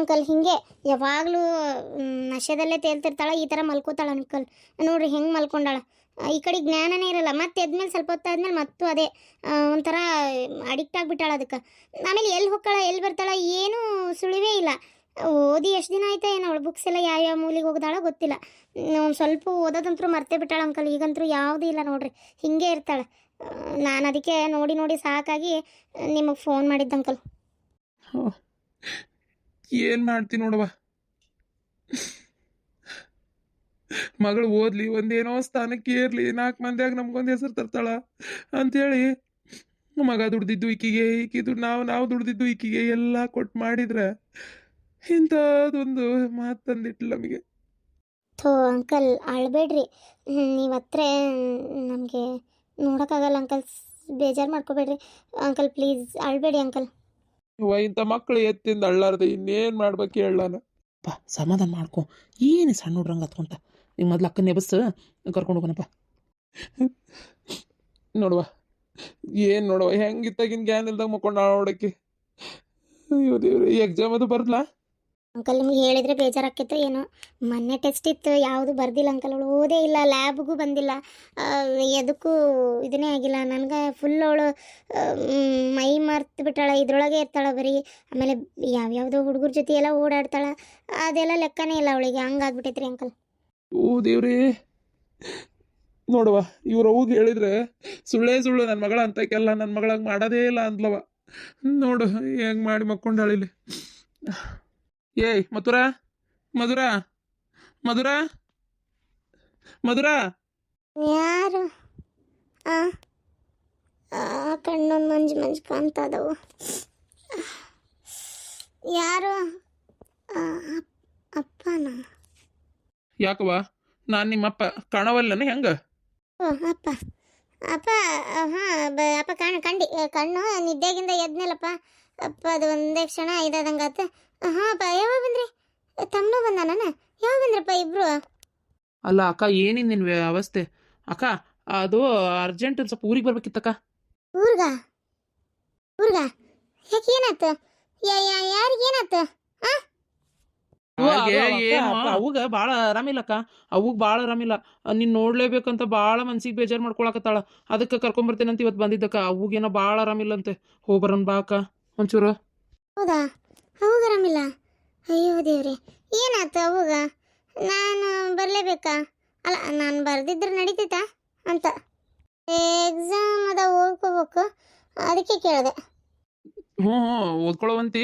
Uncle ಹಿಂಗೆ ಯಾವಾಗಲೂ ನಶೆದಲ್ಲೇ ತೇಲ್ತಿರ್ತಾಳ, ಈ ಥರ ಮಲ್ಕೋತಾಳೆ ಅಂಕಲ್. ನೋಡ್ರಿ ಹೆಂಗೆ ಮಲ್ಕೊಂಡಾಳ. ಈ ಕಡೆ ಜ್ಞಾನನೇ ಇರಲ್ಲ, ಮತ್ತೆ ಎದ್ಮೇಲೆ ಸ್ವಲ್ಪ ಹೊತ್ತಾದ್ಮೇಲೆ ಮತ್ತು ಅದೇ ಒಂಥರ ಅಡಿಕ್ಟ್ ಆಗಿಬಿಟ್ಟಾಳೆ ಅದಕ್ಕೆ. ಆಮೇಲೆ ಎಲ್ಲಿ ಹೋಗ್ತಾಳೆ ಎಲ್ಲಿ ಬರ್ತಾಳ, ಏನೂ ಸುಳಿವೇ ಇಲ್ಲ. ಓದಿ ಎಷ್ಟು ದಿನ ಆಯ್ತಾ ಏನು ಅವಳು ಬುಕ್ಸ್ ಎಲ್ಲ ಯಾವ ಯಾವ ಮೂಲಿಗೆ ಹೋಗ್ದಾಳ ಗೊತ್ತಿಲ್ಲ. ಒಂದು ಸ್ವಲ್ಪ ಓದೋದಂತರೂ ಮರ್ತೇ ಬಿಟ್ಟಾಳ ಅಂಕಲ್ ಈಗಂತೂ ಯಾವುದೂ ಇಲ್ಲ ನೋಡ್ರಿ, ಹಿಂಗೆ ಇರ್ತಾಳೆ. ನಾನು ಅದಕ್ಕೆ ನೋಡಿ ನೋಡಿ ಸಾಕಾಗಿ ನಿಮಗೆ ಫೋನ್ ಮಾಡಿದ್ದೆ ಅಂಕಲ್. ಏನು ಮಾಡ್ತೀನಿ ನೋಡವ ಮಗಳು ಓದ್ಲಿ, ಒಂದೇನೋ ಸ್ಥಾನಕ್ಕೆ ಏರ್ಲಿ, ನಾಲ್ಕು ಮಂದಿಯಾಗ ನಮ್ಗೊಂದು ಹೆಸರು ತರ್ತಾಳ ಅಂತೇಳಿ ಮಗ ದುಡ್ದಿದ್ದು ಈಕಿಗೆ, ಈಕಿ ದುಡ್ಡು ನಾವು ನಾವು ದುಡ್ದಿದ್ದು ಈಕಿಗೆ ಎಲ್ಲ ಕೊಟ್ಟು ಮಾಡಿದ್ರೆ ಇಂಥದ್ದೊಂದು ಮಾತು ತಂದಿಟ್ಟಿಲ್ಲ ನಮಗೆ. ಥೋ ಅಂಕಲ್, ಅಳ್ಬೇಡ್ರಿ. ನೀವು ಹತ್ರ ನಮಗೆ ನೋಡೋಕ್ಕಾಗಲ್ಲ ಅಂಕಲ್, ಬೇಜಾರು ಮಾಡ್ಕೋಬೇಡ್ರಿ. ಅಂಕಲ್, ಪ್ಲೀಸ್ ಅಳ್ಬೇಡಿ ಅಂಕಲ್. ಇವ ಇಂಥ ಮಕ್ಕಳು ಎತ್ತಿಂದ ಅಳ್ಳಾರ್ದೆ ಇನ್ನೇನು ಮಾಡ್ಬೇಕು ಹೇಳಾನ ಅಪ್ಪ ಸಮಾಧಾನ ಮಾಡ್ಕೊ. ಏನು ಸಣ್ಣ ಹುಡ್ರಂಗೆ ಹತ್ಕೊಂತ. ಈಗ ಮೊದ್ಲು ಅಕ್ಕನ ನೆಬಸ್ ಕರ್ಕೊಂಡು ಹೋಗೋಣಪ್ಪ. ನೋಡುವ ಏನು ನೋಡುವ ಹೆಂಗಿತ್ತಾಗಿನ ಗ್ಯಾನ್ ಇಲ್ದಾಗ ಮಕ್ಕೊಂಡು ನೋಡಕ್ಕೆ. ಅಯ್ಯೋ ಈ ಎಕ್ಸಾಮ್ ಅದು ಬರ್ಲಾ ಅಂಕಲ್ ನಿಮ್ಗೆ ಹೇಳಿದ್ರೆ ಬೇಜಾರಾಕೈತೆ ಏನೋ? ಮೊನ್ನೆ ಟೆಸ್ಟ್ ಇತ್ತು, ಯಾವುದು ಬರ್ದಿಲ್ಲ ಅಂಕಲ್ ಅವಳು. ಓದೇ ಇಲ್ಲ ಲ್ಯಾಬ್ಗೂ ಬಂದಿಲ್ಲ. ಎದಕ್ಕೂ ಇದನ್ನೇ ಆಗಿಲ್ಲ. ನನಗೆ ಫುಲ್ ಅವಳು ಮೈ ಮರ್ತು ಬಿಟ್ಟಾಳ. ಇದ್ರೊಳಗೆ ಇರ್ತಾಳೆ ಬರೀ. ಆಮೇಲೆ ಯಾವ್ಯಾವುದೋ ಹುಡುಗರ ಜೊತೆ ಎಲ್ಲ ಓಡಾಡ್ತಾಳ. ಅದೆಲ್ಲ ಲೆಕ್ಕನೇ ಇಲ್ಲ ಅವಳಿಗೆ. ಹಂಗಾಗ್ಬಿಟ್ಟೈತ್ರಿ ಅಂಕಲ್ ಓ, ದೇವ್ರಿ. ನೋಡುವ ಇವ್ರ ಅವ್ಗೆ ಹೇಳಿದ್ರೆ ಸುಳ್ಳೇ ಸುಳ್ಳು. ನನ್ನ ಮಗಳ ಅಂತಕ್ಕೆಲ್ಲ ನನ್ನ ಮಗಳಾಗ ಮಾಡೋದೇ ಇಲ್ಲ ಅಂದ್ಲವ ನೋಡು, ಹೆಂಗೆ ಮಾಡಿ ಮಕ್ಕೊಂಡಾಳಿಲಿ ಏಯ್ ಮಧುರ ಮಧುರ ಮಧುರ ಮಧುರ. ಯಾರು? ಆ ಆ, ಕಣ್ಣೊಂದು ಮಂಜು ಮಂಜು ಕಾಣ್ತಾ ಇದಾವು ಯಾರು ಅಪ್ಪನ? ಯಾಕವ್ವ? ನಾನು ನಿಮ್ಮಪ್ಪ. ಕಾಣವಲ್ಲನ ಹೆಂಗ? ಓ ಅಪ್ಪ. ಅಪ್ಪ ಹಾ ಬ ಅಪ್ಪ ಕಣ್ಣು ಕಂಡಿ. ಕಣ್ಣು ನಿದ್ದೆಗಿಂದ ಎದ್ನಲ್ಲಪ್ಪ ಅಪ್ಪ ಅದು ಒಂದೇ ಕ್ಷಣ ಇದಾದಂಗಾತ. ಹಾಂ ಅಪ್ಪ ಯಾವಾಗ ಬಂದ್ರಿ? ತಮ್ಮನೂ ಬಂದಾನ ನಾನು? ಯಾವಾಗ ಬಂದ್ರಪ್ಪ ಇಬ್ರು? ಅಲ್ಲ ಅಕ್ಕ ಏನಿನ್ ವ್ಯ ಅವಸ್ಥೆ ಅಕ್ಕ ಅದು ಅರ್ಜೆಂಟ್ ಸ್ವಲ್ಪ ಊರಿಗೆ ಬರ್ಬೇಕಿತ್ತಕ್ಕ. ಊರ್ಗ? ಊರ್ಗ? ಯಾಕೆ ಏನಾತ ಯಾ ಯಾರಿಗೆ ಏನಾತ ಹಾಗೆ ಏನು? ಅವಾಗ ಭಾಳ ಆರಾಮಿಲ್ಲಕ್ಕ. ಅವಾಗ ಭಾಳ ಆರಾಮಿಲ್ಲ. ನೀನ್ ನೋಡ್ಲೇಬೇಕಂತ ಭಾಳ ಮನ್ಸಿಗೆ ಬೇಜಾರು ಮಾಡ್ಕೊಳಕತ್ತಾಳ. ಅದಕ್ಕೆ ಅಂತ ಇವತ್ತು ಬಂದಿದ್ದಕ್ಕ. ಅವಾಗೇನೋ ಭಾಳ ಆರಾಮಿಲ್ಲಂತೆ. ಹೋಗ್ಬರನ್ ಬಾ ಅಕ್ಕ. ಒಂಚೂರು. ಹೌದಾ? ಆರಾಮಿಲ್ಲ. ಅಯ್ಯೋ ದೇವ್ರಿ ಏನಾಯ್ತು ಅವಾಗ? ನಾನು ಬರಲೇಬೇಕಾ? ಅಲ್ಲ ನಾನು ಬರ್ದಿದ್ರೆ ನಡೀತೈತಾ? ಅಂತ. ಎಕ್ಸಾಮ್ ಅದ ಓದ್ಕೋಬೇಕು. ಅದಕ್ಕೆ ಕೇಳಿದೆ. ಹ್ಞೂ ಹ್ಞೂ ಓದ್ಕೊಳ್ಳೋವಂತಿ.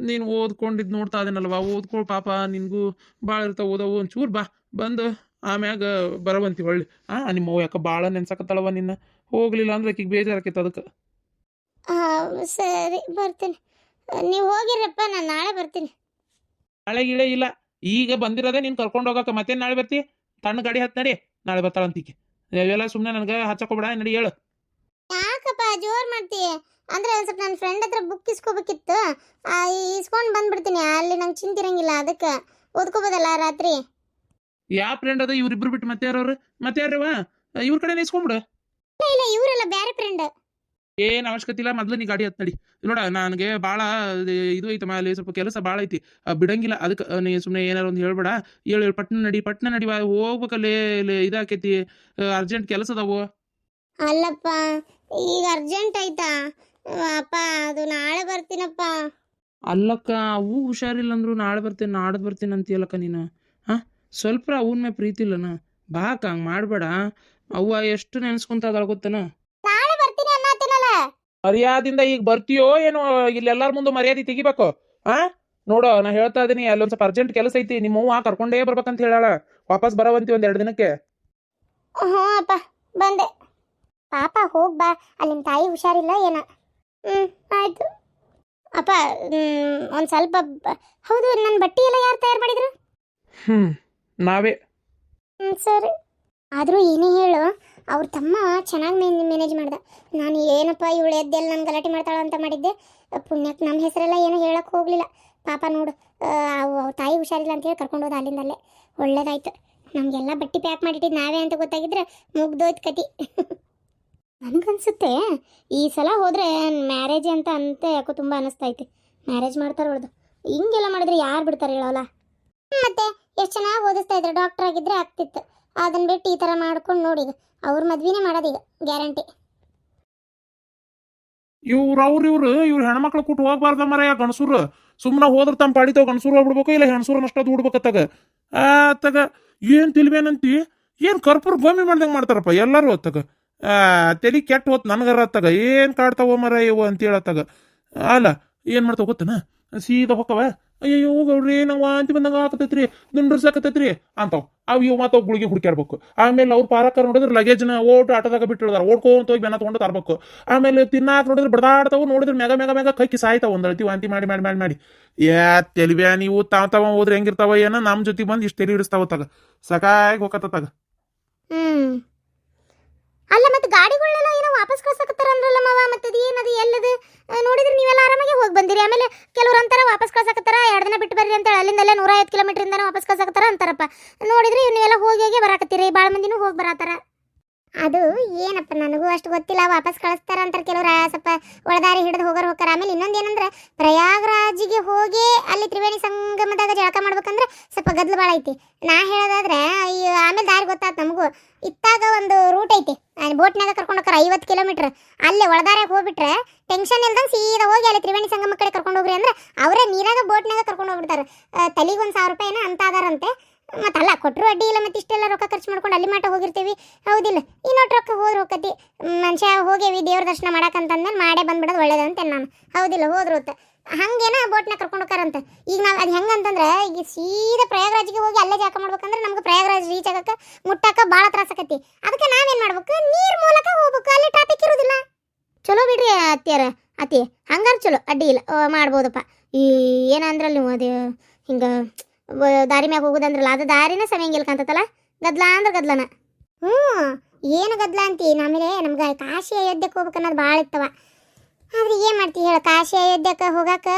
ನೀನು ಓದ್ಕೊಂಡಿದ್ದು ನೋಡ್ತಾ ಇದ್ದೀನಲ್ವಾ ಓದ್ಕೊಳ್ ಪಾಪ ನಿನಗೂ ಭಾಳ ಇರ್ತಾವೆ ಓದವು ಒಂಚೂರು ಬಾ. ಬಂದು ಆಮ್ಯಾಗ ಬರವಂತಿ ಹೊಳ್ಳಿ. ಆ ನಿಮ್ಮ ಅವ್ವ ಯಾಕೆ ಭಾಳ ನೆನ್ಸಕತ್ತಳವ ನಿನ್ನ? ಹೋಗ್ಲಿಲ್ಲ ಅಂದ್ರೆ ಆಕಿಗೆ ಬೇಜಾರಾಕೈತೆ ಅದಕ್ಕೆ. ಹಾಂ ಸರಿ ಬರ್ತೀನಿ. ನೀವು ಹೋಗಿರಪ್ಪ ನಾನು ನಾಳೆ ಬರ್ತೀನಿ. ನಾಳೆ ಗಿಳೆ ಇಲ್ಲ. ಈಗ ಬಂದಿರೋದೇ ನೀನು ಕರ್ಕೊಂಡು ಹೋಗಕ್ಕೆ. ಮತ್ತೆ ನಾಳೆ ಬರ್ತಿ? ತಣ್ಣ ಗಾಡಿ ಹತ್ತು ನಡಿ. ನಾಳೆ ಬರ್ತಾಳಂತೀಕೆ ಇವೆಲ್ಲ ಸುಮ್ಮನೆ ನನಗೆ ಹಚ್ಚಕೋಬೇಡ. ನಡಿ ಹೇಳು. ಯಾಕಪ್ಪ ಜೋರ್ ಮಾಡ್ತಿ ಅಂದ್ರೆ ಒಂದ್ ಸ್ವಲ್ಪ ನನ್ನ ಫ್ರೆಂಡ್ ಹತ್ರ ಬುಕ್ ಇಸ್ಕೋಬೇಕಿತ್ತು. ಇಸ್ಕೊಂಡ್ ಬಂದ್ಬಿಡ್ತೀನಿ. ಅಲ್ಲಿ ನಂಗೆ ಚಿಂತಿರಂಗಿಲ್ಲ. ಅದಕ್ಕೆ ಓದ್ಕೋಬೋದಲ್ಲ ರಾತ್ರಿ? ಯಾವ ಫ್ರೆಂಡ್ ಅದ? ಇವ್ರಿಬ್ರು ಬಿಟ್ಟು ಮತ್ತೆ ಯಾರವ್ರು? ಮತ್ತೆ ಯಾರವ ಇವ್ರ ಕಡೆ ಇಸ್ಕೊಂಡ್ಬಿಡು ಇಲ್ಲ ಇಲ್ಲ ಇವರೆಲ್ಲ ಬೇರೆ ಫ್ರೆಂಡ್ ಏನ್ ಅವಶ್ಯಕತೆ ಇಲ್ಲ. ಮೊದ್ಲು ನೀ ಗಾಡಿ ಹತ್ತು ನಡಿ. ನೋಡ ನನಗೆ ಭಾಳ ಇದು ಐತಮ್ಮ ಅಲ್ಲಿ ಸ್ವಲ್ಪ ಕೆಲಸ ಭಾಳ ಐತಿ. ಬಿಡಂಗಿಲ್ಲ. ಅದಕ್ಕೆ ನೀ ಸುಮ್ಮನೆ ಏನಾರು ಒಂದು ಹೇಳ್ಬೇಡ. ಹೇಳು ಹೇಳು ಪಟ್ನ ನಡಿ ಪಟ್ಟಣ ನಡಿ ಹೋಗ್ಬೇಕಲ್ಲಿ ಇದಾಕೈತಿ. ಅರ್ಜೆಂಟ್ ಕೆಲಸ ಅದಾವು. ಅಲ್ಲಪ್ಪ ಈಗ ಅರ್ಜೆಂಟ್ ಐತಾ? ಅಪ್ಪ ಅದು ನಾಳೆ ಬರ್ತೀನಪ್ಪ. ಅಲ್ಲಕ್ಕ ಅವು ಹುಷಾರಿಲ್ಲ ಅಂದ್ರು ನಾಳೆ ಬರ್ತೀನಿ ನಾಡ್ದು ಬರ್ತೀನಿ ಅಂತೀಯಲ್ಲಕ್ಕ ನೀನು. ಹಾಂ? ಸ್ವಲ್ಪ ಅವನ ಮೇಲೆ ಪ್ರೀತಿ ಇಲ್ಲನ? ಬಾಕ ಹಂಗೆ ಮಾಡಬೇಡ. ಅವ್ವ ಎಷ್ಟು ನೆನೆಸ್ಕೊಂತ ಅದಳ ಗೊತ್ತನ? ಮರ್ಯಾದಿಂದ ಈಗ ಬರ್ತೀಯೋ ಏನೋ ಇಲ್ಲಿ ಎಲ್ಲಾರ ಮುಂದೆ ಮರ್ಯಾದೆ ತೆಗಿಬೇಕು? ಆ? ನೋಡು ನಾ ಹೇಳ್ತಾ ಇದೀನಿ ಅಲ್ಲೊಂದ್ ಸ್ವಲ್ಪ ಅರ್ಜೆಂಟ್ ಕೆಲಸ ಐತಿ ನಿಮ್ಮ ಅವ್ವ ಕರ್ಕೊಂಡೇ ಬರ್ಬೇಕಂತ ಹೇಳಾಳ ವಾಪಸ್ ಬರವಂತಿ ಒಂದ್ ಎರಡು ದಿನಕ್ಕೆ. ಹಾ ಅಪ್ಪ ಬಂದೆ. ಪಾಪ ಹೋಗ್ ಬಾ ಅಲ್ಲಿ ನಿಮ್ಮ ತಾಯಿ ಹುಷಾರಿಲ್ಲ ಏನ. ಹ್ಮ್ ಆಯ್ತು. ಅಪ್ಪ ಮ್, ಒಂದ್ ಸ್ವಲ್ಪ ಬ- ಹೌದು ನನ್ನ ಬಟ್ಟೆ ಎಲ್ಲ ಯಾರು ತಯಾರು ಮಾಡಿದ್ರು? ಹ್ಮ್ ನಾವೇ. ಹ್ಮ್ ಸರಿ. ಆದ್ರೂ ಏನೇ ಹೇಳು ಅವ್ರ ತಮ್ಮ ಚೆನ್ನಾಗಿ ಮೇನ್ ಮ್ಯಾನೇಜ್ ಮಾಡ್ದೆ. ನಾನು ಏನಪ್ಪ ಇವಳು ಎದ್ದೆಲ್ಲ ನನ್ನ ಗಲಾಟೆ ಮಾಡ್ತಾಳ ಅಂತ ಮಾಡಿದ್ದೆ. ಪುಣ್ಯಕ್ಕೆ ನಮ್ಮ ಹೆಸರೆಲ್ಲ ಏನೂ ಹೇಳಕ್ಕೆ ಹೋಗಲಿಲ್ಲ. ಪಾಪ ನೋಡು ಅವ್ರ ತಾಯಿ ಹುಷಾರಿಲ್ಲ ಅಂತ ಹೇಳಿ ಕರ್ಕೊಂಡು ಹೋದ ಅಲ್ಲಿಂದಲ್ಲೇ. ಒಳ್ಳೇದಾಯ್ತು. ನಮಗೆಲ್ಲ ಬಟ್ಟೆ ಪ್ಯಾಕ್ ಮಾಡಿಟ್ಟಿದ್ದು ನಾವೇ ಅಂತ ಗೊತ್ತಾಗಿದ್ರೆ ಮುಗ್ದೋಯ್ತು ಕತಿ. ನನಗನ್ಸುತ್ತೆ, ಈ ಸಲ ಹೋದರೆ ಮ್ಯಾರೇಜ್ ಅಂತ ಅಂತ ಯಾಕೋ ತುಂಬ ಅನಿಸ್ತೈತಿ ಮ್ಯಾರೇಜ್ ಮಾಡ್ತಾರೆ ಹೊಡೆದು ಹಿಂಗೆಲ್ಲ ಮಾಡಿದ್ರೆ ಯಾರು ಬಿಡ್ತಾರೆ ಹೇಳೋಲ್ಲ. ಮತ್ತೆ ಎಷ್ಟು ಚೆನ್ನಾಗಿ ಓದಿಸ್ತಾ ಇದ್ರೆ, ಡಾಕ್ಟರ್ ಆಗಿದ್ರೆ ಆಗ್ತಿತ್ತು. ಅದನ್ನ ಬಿಟ್ಟು ಈ ಥರ ಮಾಡ್ಕೊಂಡು ನೋಡಿ ಅವ್ರ ಮದ್ವಿನೇ ಮಾಡೋದೀಗ ಗ್ಯಾರಂಟಿ. ಇವ್ರ ಅವ್ರ ಇವ್ರು, ಇವ್ರ ಹೆಣ್ಮಕ್ಳು ಕೊಟ್ಟು ಹೋಗ್ಬಾರ್ದ ಮರ ಗಣಸೂರು ಸುಮ್ಮನೆ ಹೋದ್ರೆ ತಮ್ಮ ಪಾಡಿತಾವ ಗಣಸೂರು ಹೋಗ್ಬಿಡ್ಬೇಕು, ಇಲ್ಲ ಹೆಣ್ಸೂರು ನಷ್ಟ ದುಡ್ಬೇಕತ್ತಾಗ ಆ, ತಗ, ಏನ್ ತಿಳಿವೇನಂತಿ ಏನ್ ಕರ್ಪೂರ ಭೂಮಿ ಮಾಡ್ದಂಗೆ ಮಾಡ್ತಾರಪ್ಪ ಎಲ್ಲರೂ ಹೊತ್ತಾಗ ತಲೆ ಕೆಟ್ಟ ಹೊತ್ತು ನನಗರ ಅತ್ತಾಗ ಏನು ಕಾಡ್ತಾವ ಮರ ಇವು ಅಂತ ಹೇಳತ್ತಾಗ ಅಲ್ಲ, ಏನು ಮಾಡ್ತಾವ ಗೊತ್ತನ? ಸೀದಾ ಹೋಗವ ಅಯ್ಯೋ ಗೌಡ್ರಿ ಏನವ ಅಂತ ಬಂದಂಗ ಹಾಕತೈತ್ರಿ ದುಂಡ್ರಸಾಕತೈತ್ರಿ ಅಂತಾವ್. ಅವ್ ಇವ್ ಮಾತಾವ್ ಗುಳಿಗೆ ಹುಡುಕ್ಯಾಡ್ಬೇಕು ಆಮೇಲೆ ಅವ್ರು ಪಾರಕಾರ ನೋಡಿದ್ರೆ ಲಗೇಜ್ನ ಓಟ್ ಆಟದಾಗ ಬಿಟ್ಟಿರ್ತಾರೆ ಓಡ್ಕೊಂತ ಹೋಗಿ ಬೆನ್ನ ತೊಗೊಂಡು ತರ್ಬೇಕು. ಆಮೇಲೆ ತಿನ್ನಾಕ ನೋಡಿದ್ರೆ ಬಡದಾಡ್ತಾವ, ನೋಡಿದ್ರೆ ಮೆಗ ಮೆಗ ಮೆಗ ಕೈಕಿ ಸಾಯ್ತಾವ ಒಂದಳತಿ ವಾಂತಿ ಮಾಡಿ ಮಾಡಿ ಮಾಡಿ ಮಾಡಿ. ಯಾ ತೆಲಿಬ್ಯಾ ನೀವು ತಾವ್ ತಾವ ಹೋದ್ರೆ ಹೆಂಗಿರ್ತಾವ ಏನೋ? ನಮ್ಮ ಜೊತೆ ಬಂದು ಇಷ್ಟು ತೆಲಿ ಇಡಿಸ್ತಾವ ತಗ. ಸಕಾಗಿ ಹೋಗತ್ತ ತಗ. ಹ್ಮ್. ಅಲ್ಲ ಮತ್ತೆ ಗಾಡಿಗಳನ್ನೆಲ್ಲ ಏನೋ ವಾಪಸ್ ಕಳ್ಸಕತ್ತಾರ ಅಂದ್ರಲ್ಲ ಮಾವ, ಮತ್ತೆ ಅದು ಏನದು, ಎಲ್ಲದು? ನೋಡಿದ್ರೆ ನೀವೆಲ್ಲ ಆರಾಮಾಗಿ ಹೋಗಿ ಬಂದಿರಿ. ಆಮೇಲೆ ಕೆಲವ್ರು ಅಂತಾರ, ವಾಪಸ್ ಕಳ್ಸಕತ್ತಾರ, ಎರಡು ದಿನ ಬಿಟ್ಟು ಬರ್ರಿ ಅಂತೇಳಿ. ಅಲ್ಲಿಂದಲ್ಲೇ ನೂರ ಐವತ್ತು ಇಂದ ವಾಪಸ್ ಕಳ್ಸಕತ್ತಾರ ಅಂತಾರಪ್ಪ. ನೋಡಿದ್ರೆ ನೀವೆಲ್ಲ ಹೋಗಿ ಹೋಗಿ ಬರಾಕತ್ತೀರಿ. ಭಾಳ ಮಂದಿನೂ ಹೋಗಿ ಬರತ್ತಾರ ಅದು ಏನಪ್ಪ ನನಗೂ ಅಷ್ಟು ಗೊತ್ತಿಲ್ಲ, ವಾಪಸ್ ಕಳಿಸ್ತಾರ ಅಂತಾರೆ ಕೆಲವರು. ಸ್ವಲ್ಪ ಒಳದಾರಿ ಹಿಡಿದು ಹೋಗೋರು ಹೋಗ್ತಾರೆ. ಆಮೇಲೆ ಇನ್ನೊಂದು ಏನಂದ್ರೆ, ಪ್ರಯಾಗ್ರಾಜಿಗೆ ಹೋಗಿ ಅಲ್ಲಿ ತ್ರಿವೇಣಿ ಸಂಗಮದಾಗ ಜಳಕ ಮಾಡ್ಬೇಕಂದ್ರೆ ಸ್ವಲ್ಪ ಗದ್ಲು ಭಾಳ ಐತಿ. ನಾ ಹೇಳೋದಾದ್ರೆ, ಈ ಆಮೇಲೆ ದಾರಿ ಗೊತ್ತಾಯ್ತು ನಮಗೂ. ಇತ್ತಾಗ ಒಂದು ರೂಟ್ ಐತಿ. ಬೋಟ್ನಾಗ ಕರ್ಕೊಂಡು ಹೋಗ್ತಾರೆ ಐವತ್ತು ಕಿಲೋಮೀಟ್ರ್. ಅಲ್ಲೇ ಒಳದಾರ್ಯಾಗ ಹೋಗ್ಬಿಟ್ರೆ ಟೆನ್ಷನ್ ಇಲ್ದಂಗೆ ಸೀದಾ ಹೋಗಿ ಅಲ್ಲಿ ತ್ರಿವೇಣಿ ಸಂಗಮ ಕಡೆ ಕರ್ಕೊಂಡು ಹೋಗ್ರಿ ಅಂದ್ರೆ, ಅವರೇ ನೀರಾಗ ಬೋಟ್ನಾಗ ಕರ್ಕೊಂಡು ಹೋಗ್ಬಿಡ್ತಾರೆ. ತಲೆಗೆ ಒಂದು ಸಾವಿರ ರೂಪಾಯಿನ ಅಂತ ಅದಾರಂತೆ. ಮತ್ತಲ್ಲ ಕೊಟ್ಟರು ಅಡ್ಡಿ ಇಲ್ಲ, ಮತ್ತೆ ಇಷ್ಟೆಲ್ಲ ರೊಕ್ಕ ಖರ್ಚು ಮಾಡ್ಕೊಂಡು ಅಲ್ಲಿ ಮಟ್ಟ ಹೋಗಿರ್ತೀವಿ. ಹೌದಿಲ್ಲ ಇನ್ನೊಟ್ಟು ರೊಕ್ಕ ಹೋದ್ರೆ ಹೋಗತಿ ಮನುಷ್ಯ ಹೋಗೇವಿ, ದೇವ್ರ ದರ್ಶನ ಮಾಡಕ್ಕಂತಂದ್ಮೇಲೆ ಮಾಡೇ ಬಂದ್ಬಿಡೋದು ಒಳ್ಳೇದಂತೆ ನಾನು. ಹೌದಿಲ್ಲ ಹೋದ್ರು ಅಂತ ಹಂಗೇನ ಬೋಟ್ನ ಕರ್ಕೊಂಡು ಹೋಗ್ತಾರಂತೆ ಈಗ ನಾವು ಅದು ಹೆಂಗಂತಂದ್ರೆ, ಈಗ ಸೀದಾ ಪ್ರಯಾಗರಾಜ್ಗೆ ಹೋಗಿ ಅಲ್ಲೇ ಜಾಕ ಮಾಡ್ಬೇಕಂದ್ರೆ ನಮ್ಗೆ ಪ್ರಯಾಗರಾಜ್ ರೀಚ್ ಆಗಕ್ಕೆ ಮುಟ್ಟಕ್ಕೆ ಭಾಳ ತ್ರಾಸ ಆಕತಿ. ಅದಕ್ಕೆ ನಾವೇನು ಮಾಡ್ಬೇಕು? ನೀರ್ ಮೂಲಕ ಹೋಗ್ಬೇಕು, ಅಲ್ಲಿ ಟ್ರಾಫಿಕ್ ಇರೋದಿಲ್ಲ. ಚಲೋ ಬಿಡ್ರಿ ಅತ್ತಿಯರ, ಅತ್ತಿ. ಹಂಗಾರ ಚಲೋ, ಅಡ್ಡಿ ಇಲ್ಲ. ಮಾಡ್ಬೋದಪ್ಪ. ಈ ಏನಂದ್ರಲ್ಲಿ ನೀವು, ಅದು, ಹಿಂಗೆ ದಾರಿ ಮ್ಯಾಗ ಹೋಗೋದಂದ್ರಲ್ಲ ಅದು ದಾರಿನ ಸಮಯಂಗಿಲ್ ಕಾಂತತಲ್ಲ ಗದ್ಲ ಅಂದ್ರೆ ಗದ್ಲನ. ಹ್ಞೂ ಏನು ಗದ್ಲ ಅಂತಿ? ನಮಗೆ ನಮ್ಗೆ ಕಾಶಿ ಅಯೋಧ್ಯಕ್ಕೆ ಹೋಗ್ಬೇಕು ಅನ್ನೋದು ಭಾಳ ಇತ್ತವ. ಆದ್ರೆ ಏನು ಮಾಡ್ತಿ ಹೇಳ? ಕಾಶಿ ಅಯೋಧ್ಯಕ್ಕೆ ಹೋಗಕ್ಕೆ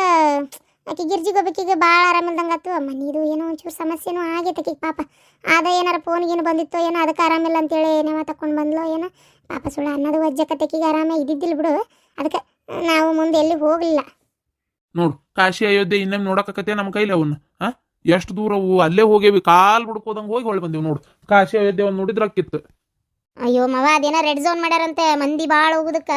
ಆಕೆ ಗಿರ್ಜಿಗೆ ಹೋಗ್ಬೇಕೀಗ ಭಾಳ ಆರಾಮಿಲ್ದಂಗೆ ಆತು. ಮನಿದು ಏನೋ ಒಂಚೂರು ಸಮಸ್ಯೆನೂ ಆಗೈತೆ ಆಕಿಗೆ ಪಾಪ. ಆದ ಏನಾರ ಫೋನ್ ಗೀನು ಬಂದಿತ್ತು ಏನೋ ಅದಕ್ಕೆ ಆರಾಮಿಲ್ಲ ಅಂತೇಳಿ ಏನೇವ ತಕೊಂಡು ಬಂದ್ಲೋ ಏನೋ? ಪಾಪ ಸುಳ್ಳು ಅನ್ನೋದು ವಜ್ಜಕತೆಕಿಗೆ ಆರಾಮ ಇದ್ದಿದ್ದಿಲ್ಲ ಬಿಡು. ಅದಕ್ಕೆ ನಾವು ಮುಂದೆ ಎಲ್ಲಿ ಹೋಗಲಿಲ್ಲ. ನೋಡು, ಕಾಶಿ ಅಯೋಧ್ಯೆ ಇನ್ನೊಮ್ಮೆ ನೋಡಕತ್ತೆ ನಮ್ಮ ಕೈಲಿ ಅವನ್ನ ಹಾ ಎಷ್ಟು ದೂರವು ಅಲ್ಲೇ ಹೋಗೇವಿ ಕಾಲ್ ಬಿಡ್ಕೋದಂಗ ಹೋಗಿ ಹೊಳ್ ಬಂದಿವಿ ನೋಡು. ಕಾಶಿ ಅಯೋಧ್ಯೆ ಒಂದು ನೋಡಿದ್ರ ಅಕ್ಕಿತ್ತು. ಅಯ್ಯೋ ಮವ, ಅದೇನ ರೆಡ್ ಝೋನ್ ಮಾಡ್ಯಾರಂತೆ, ಮಂದಿ ಭಾಳ ಹೋಗುದಕ್ಕ.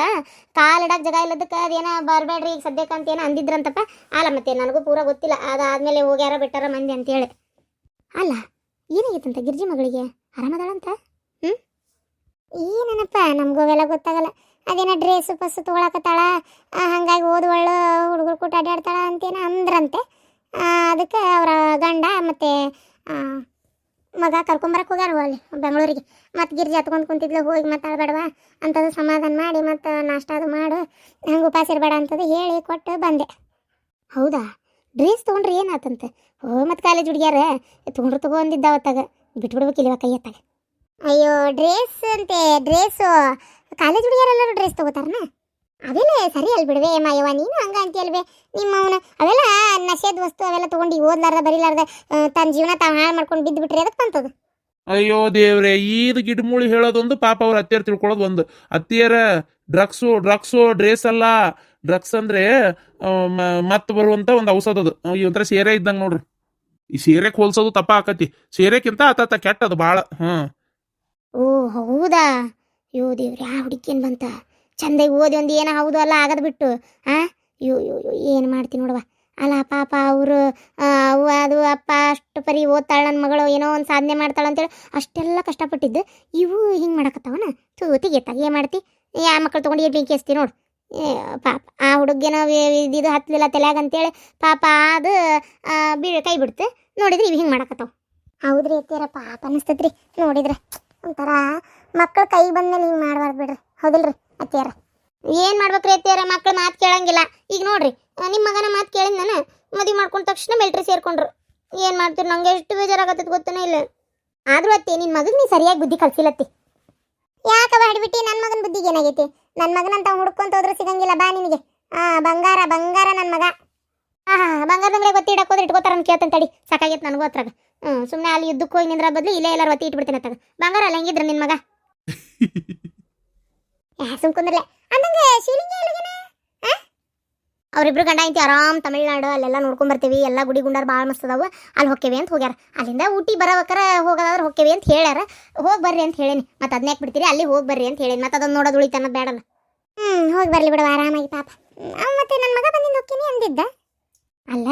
ಕಾಲ್ ಇಡಕ್ ಜಾಗ ಇಲ್ಲದಕ್ಕ ಅದೇನ ಬರಬೇಡ್ರಿ ಈಗ ಸದ್ಯಕ್ಕೆ ಅಂತ ಏನೋ ಅಂದಿದ್ರಂತಪ್ಪ. ಅಲ್ಲ ಮತ್ತೆ ನನಗೂ ಪೂರ ಗೊತ್ತಿಲ್ಲ, ಅದಾದ್ಮೇಲೆ ಹೋಗ್ಯಾರ ಬಿಟ್ಟಾರ ಮಂದಿ ಅಂತೇಳಿ ಅಲ್ಲ, ಏನಾಗಿತ್ತಂತ ಗಿರ್ಜಿ ಮಗಳಿಗೆ? ಆರಾಮದಾಳಂತ ಹ್ಞೂ ಏನೇನಪ್ಪ, ನಮಗೂ ಅವೆಲ್ಲ ಗೊತ್ತಾಗಲ್ಲ. ಅದೇನೋ ಡ್ರೆಸ್ ಪಸ್ಸು ತಗೊಳಕತ್ತಾಳ ಹಂಗಾಗಿ ಓದುವಳ್ಳು ಹುಡುಗರು ಕೂಟ ಅಡ್ಡಾಡ್ತಾಳ ಅಂತೇನೋ ಅಂದ್ರಂತೆ. ಅದಕ್ಕೆ ಅವರ ಮತ್ತು ಮಗ ಕರ್ಕೊಂಬರಕ್ಕೆ ಹೋಗ್ಯಾರ ಅಲ್ಲಿ, ಬೆಂಗಳೂರಿಗೆ. ಮತ್ತೆ ಗಿರ್ಜಿ ಹತ್ಕೊಂಡು ಕುಂತಿದ್ಲು, ಹೋಗಿ ಮಾತಾಡ್ಬೇಡವಾ ಅಂಥದ್ದು ಸಮಾಧಾನ ಮಾಡಿ ಮತ್ತು ನಾಷ್ಟ ಅದು ಮಾಡು, ಹಂಗೆ ಉಪಾಸ ಇರಬೇಡ ಅಂತದು ಹೇಳಿ ಕೊಟ್ಟು ಬಂದೆ. ಹೌದಾ? ಡ್ರೆಸ್ ತೊಗೊಂಡ್ರೆ ಏನಾತಂತೆ? ಓ, ಮತ್ತು ಕಾಲೇಜ್ ಹುಡುಗಿಯಾರ ತೊಗೊಂಡ್ರು ತೊಗೊಂಡಿದ್ದ ಅವತ್ತಾಗ. ಬಿಟ್ಬಿಡ್ಬೇಕಿಲ್ವ ಕೈ ಎತ್ತಾಗ ಅಯ್ಯೋ, ಡ್ರೆಸ್ ಅಂತೆ, ಡ್ರೆಸ್ಸು. ಕಾಲೇಜ್ ಹುಡುಗಿಯರೆಲ್ಲರೂ ಡ್ರೆಸ್ ತೊಗೋತಾರನ? ಅವೆಲ್ಲ ಸರಿ ಅಲ್ ಬಿಡುವೆ ಮಾಯವ್ವ ನೀನು ಹಂಗ ಅಂತೀಯಲ್ವೇ? ನಿಮ್ಮ ಅವನ ಅವೆಲ್ಲ ನಶೆದ ವಸ್ತು ಅವೆಲ್ಲ ತಗೊಂಡು ಓದ್ಲಾರ್ದ ಬರೀಲಾರ್ದ ತನ್ನ ಜೀವನ ತಾವು ಹಾಳು ಮಾಡ್ಕೊಂಡು ಬಿದ್ದು ಬಿಟ್ರೆ ಅದಕ್ಕೆ ಬಂತದ? ಅಯ್ಯೋ ದೇವ್ರೆ ಈದ್ ಗಿಡಮೂಳಿ ಹೇಳೋದೊಂದು ಪಾಪ ಅವ್ರ ಅತ್ತಿಯರ್ ತಿಳ್ಕೊಳ್ಳೋದು ಒಂದು. ಅತ್ತಿಯರ ಡ್ರಗ್ಸು ಡ್ರಗ್ಸು ಡ್ರೆಸ್ ಅಲ್ಲ. ಡ್ರಗ್ಸ್ ಅಂದ್ರೆ ಮತ್ತೆ ಬರುವಂತ ಒಂದು ಔಷಧ ಅದು ಒಂಥರ ಸೇರೆ ಇದ್ದಂಗೆ ನೋಡ್ರಿ. ಈ ಸೀರೆಗೆ ಹೋಲ್ಸೋದು ತಪ್ಪ ಆಕತಿ. ಸೀರೆಕ್ಕಿಂತ ಆತ ಕೆಟ್ಟದು ಭಾಳ ಹ್ಮ್. ಓ ಹೌದಾ? ಯೋ ದೇವ್ರಿ ಆ ಹುಡುಕಿನ್ ಬಂತ? ಚಂದಾಗಿ ಓದಿ ಒಂದು ಏನೋ ಹೌದು ಅಲ್ಲ ಆಗದ್ ಬಿಟ್ಟು, ಆ? ಯೋ ಯೋ ಯೋ ಏನು ಮಾಡ್ತೀನಿ ನೋಡವ್ವ? ಅಲ್ಲ ಪಾಪ ಅವರು ಅವ್ವ ಅದು ಅಪ್ಪ ಅಷ್ಟು ಪರಿ ಓದ್ತಾಳೆ ನನ್ನ ಮಗಳು, ಏನೋ ಒಂದು ಸಾಧನೆ ಮಾಡ್ತಾಳ ಅಂತೇಳಿ ಅಷ್ಟೆಲ್ಲ ಕಷ್ಟಪಟ್ಟಿದ್ದು, ಇವು ಹಿಂಗೆ ಮಾಡಕತ್ತಾವನ? ತೂ ತೆಗಿಯತ್ತಾಗ ಏನು ಮಾಡ್ತಿ? ಆ ಮಕ್ಕಳು ತೊಗೊಂಡು ಏನು ಬೆಂಕಿ ನೋಡು. ಪಾಪ, ಆ ಹುಡುಗೇನೋ ಇದು ಹತ್ತಲಿಲ್ಲ ತಲೆಯಾಗ ಅಂತೇಳಿ ಪಾಪ ಅದು ಬೀಳ ಕೈ ಬಿಡ್ತು. ನೋಡಿದ್ರೆ ಇವು ಹಿಂಗೆ ಮಾಡಕತ್ತಾವ. ಹೌದ್ರಿ ಅತ್ತೀರ ಪಾಪ ಅನಿಸ್ತೈತ್ರಿ. ನೋಡಿದ್ರೆ ಒಂಥರ ಮಕ್ಕಳು ಕೈ ಬಂದ್ಮೇಲೆ ಹಿಂಗೆ ಮಾಡಬಾರ್ದು ಬಿಡ್ರಿ. ಹೌದಿಲ್ರಿ? ಅತ್ತಿಯಾರ. ಏನು ಮಾಡ್ಬೇಕ್ರಿ ಅತ್ತಿಯಾರ? ಮಕ್ಳು ಮಾತು ಕೇಳಂಗಿಲ್ಲ. ಈಗ ನೋಡ್ರಿ ನಿಮ್ಮ ಮಗನ ಮಾತು ಕೇಳಿದ್ ನಾನು ಮದುವೆ ಮಾಡ್ಕೊಂಡ ತಕ್ಷಣ ಮಿಲ್ಟ್ರಿ ಸೇರ್ಕೊಂಡ್ರು. ಏನು ಮಾಡ್ತೀರಿ? ನಂಗೆ ಎಷ್ಟು ಬೇಜಾರಾಗತ್ತದ ಗೊತ್ತನೇ ಇಲ್ಲ. ಆದ್ರೂ ಅತ್ತಿ ನಿನ್ನ ಮಗಗೆ ನೀ ಸರಿಯಾಗಿ ಬುದ್ಧಿ ಕಲ್ಸಿಲ್ಲತ್ತಿ ಯಾಕವ ಹಿಡ್ಬಿಟ್ಟು ನನ್ನ ಮಗನ ಬುದ್ಧಿಗೆ ಏನಾಗೈತಿ? ನನ್ನ ಮಗನಂತ ಹುಡ್ಕೊಂತ ಹೋದ್ರೆ ಸಿಗಂಗಿಲ್ಲ. ಬಾ ನಿನಗೆ. ಆ, ಬಂಗಾರ ಬಂಗಾರ ನನ್ನ ಮಗ. ಹಾ ಬಂಗಾರ ಬಂಗಾರ ಗೊತ್ತಿ ಇಡಕ್ಕೋದ್ರೆ ಇಟ್ಕೋತಾರ ಅಂತ ಕೇಳ್ತಾನೆ ತಡಿ. ಸಾಕಾಗೈತೆ ನನಗೂ ಅತ್ರಾಗ. ಹ್ಞೂ ಸುಮ್ಮನೆ ಅಲ್ಲಿ ಯುದ್ಧಕ್ಕೆ ಹೋಗಿ ನಿಂದ್ರ ಬದಲು ಇಲ್ಲೇ ಎಲ್ಲಾರು ಒತ್ತಿ ಇಟ್ಬಿಡ್ತೀನಿ ಅತ್ತಾಗ. ಬಂಗಾರ ಅಲ್ಲ ಹೆಂಗಿದ್ರ ನಿನ್ನ ಮಗ? ಸುಮ್ ಕುಂದ್ರಲೆ. ಅಂದಂಗೆ ಶಿವಲಿಂಗ ಆ? ಅವರಿಬ್ರು ಗಂಡ ಐತಿ ಆರಾಮ್ ತಮಿಳ್ನಾಡು ಅಲ್ಲೆಲ್ಲ ನೋಡ್ಕೊಂಡ್ ಬರ್ತೀವಿ. ಎಲ್ಲ ಗುಡಿ ಗುಂಡಾರ್ ಭಾಳ ಮಸ್ತ್ ಅದಾವ. ಅಲ್ಲಿ ಹೊಕ್ಕೇವಿ ಅಂತ ಹೋಗ್ಯಾರ. ಅಲ್ಲಿಂದ ಊಟಿ ಬರಬೇಕಾರ ಹೋಗೋದಾದ್ರೆ ಹೊಕ್ಕೇವಿ ಅಂತ ಹೇಳ್ಯಾರ. ಹೋಗಿ ಬರ್ರಿ ಅಂತ ಹೇಳೀನಿ. ಮತ್ತೆ ಅದನ್ನೇ ಬಿಡ್ತೀರಿ? ಅಲ್ಲಿ ಹೋಗಿ ಬರ್ರಿ ಅಂತ ಹೇಳೀನಿ. ಮತ್ತೆ ಅದನ್ನ ನೋಡೋದು ಉಳಿತ ಅನ್ನೋದು ಬೇಡಲ್ಲ ಹ್ಮ್ ಹೋಗಿ ಬರ್ಲಿ ಬಿಡು ಆರಾಮಾಗಿ ಪಾಪ. ಮತ್ತೆ ನನ್ನ ಮಗ ಬಂದಿಂದ ಹೋಗ್ತೀನಿ ಅಂದಿದ್ದ? ಅಲ್ಲ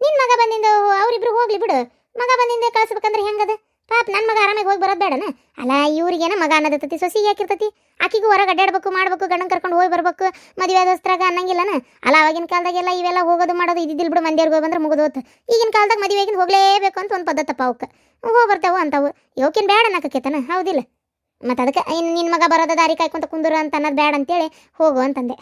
ನಿನ್ನ ಮಗ ಬಂದಿಂದ ಅವರಿಬ್ರು ಹೋಗ್ಲಿ ಬಿಡು. ಮಗ ಬಂದಿಂದ ಕಳ್ಸ್ಬೇಕಂದ್ರೆ ಹೆಂಗದ? ಪಾಪ ನನ್ನ ಮಗ ಆರಾಮಾಗಿ ಹೋಗಿ ಬರೋದು ಬೇಡನ? ಅಲ್ಲ, ಇವ್ರಿಗೇನ ಮಗ ಅನ್ನೋದತ್ತತಿ ಸೊಸಿಗೆ ಯಾಕಿರ್ತತಿ ಆಕಿಗೂ ಹೊರಗೆ ಅಡ್ಡಾಡ್ಬೇಕು ಮಾಡ್ಬೇಕು, ಗಂಡನ ಕರ್ಕೊಂಡು ಹೋಗಿ ಬರ್ಬೇಕು, ಮದುವೆ ಆದಸ್ತ್ರಾಗ ಅನ್ನಂಗಿಲ್ಲನ? ಅಲ್ಲ, ಅವಾಗಿನ ಕಾಲದಾಗೆಲ್ಲ ಇವೆಲ್ಲ ಹೋಗೋದು ಮಾಡೋದು ಇದ್ದಿದ್ದಿಲ್ಲ ಬಿಡು ಮಂದಿಯರ್ಗೆ ಹೋಗಿ ಬಂದ್ರೆ ಮುಗಿದೋತು ಈಗಿನ ಕಾಲದಾಗ ಮದುವೆಗಿನ ಹೋಗ್ಲೇಬೇಕು ಅಂತ ಒಂದು ಪದ್ಧತಪ್ಪ ಅವಕ್ಕೆ. ಹೋಗಿ ಬರ್ತಾವು ಅಂತಾವು. ಯೋಕಿನ ಬೇಡ ಅನ್ನಕೇತನ ಹೌದಿಲ್ಲ. ಮತ್ತು ಅದಕ್ಕೆ ಇನ್ನು ನಿನ್ನ ಮಗ ಬರೋದ ದಾರಿ ಕಾಯ್ಕೊಂತ ಕುಂದ್ರ ಅಂತ ಅನ್ನೋದು ಬೇಡ ಅಂತೇಳಿ ಹೋಗು ಅಂತಂದೆ.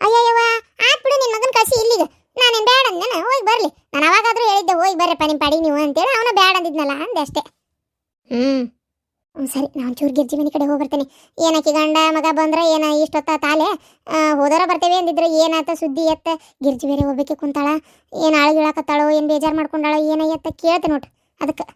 ಅಯ್ಯಯ್ಯವ ಆತ್ ಬಿಡು ನಿನ್ನ ಮಗನ ಕಸಿ ಇಲ್ಲಿಗೆ. ನಾನೇನು ಬೇಡ ಅಂದೇನ ಹೋಗಿ ಬರಲಿ. ನಾನು ಅವಾಗಾದ್ರೂ ಹೇಳಿದ್ದೆ, ಹೋಗಿ ಬರ್ರಪ್ಪ ನಿಮ್ಮ ಪಾಡಿ ನೀವು ಅಂತೇಳಿ, ಅವನು ಬೇಡ ಅಂದಿದ್ನಲ್ಲ, ಅಂದೆ ಅಷ್ಟೇ. ಹ್ಞೂ ಹ್ಞೂ ಸರಿ, ನಾನು ಚೂರು ಗಿರ್ಜಿ ಮನೆ ಕಡೆ ಹೋಗಿ ಬರ್ತೀನಿ. ಏನಕ್ಕೆ ಗಂಡ, ಮಗ ಬಂದ್ರೆ ಏನ ಇಷ್ಟೊತ್ತ ತಾಲೆ? ಹೋದರ ಬರ್ತೇವೆ ಅಂದಿದ್ರೆ ಏನಾತ ಸುದ್ದಿ ಎತ್ತ? ಗಿರ್ಜಿ ಬೇರೆ ಹೋಗ್ಬೇಕೆ ಕುಂತಾಳ? ಏನು ಆಳುಗಿಳಾಕತ್ತಾಳೋ ಏನು ಬೇಜಾರು ಮಾಡ್ಕೊಂಡಾಳೋ, ಏನ ಎತ್ತ ಕೇಳ್ತೆ ನೋಡ್ರಿ. ಅದಕ್ಕೆ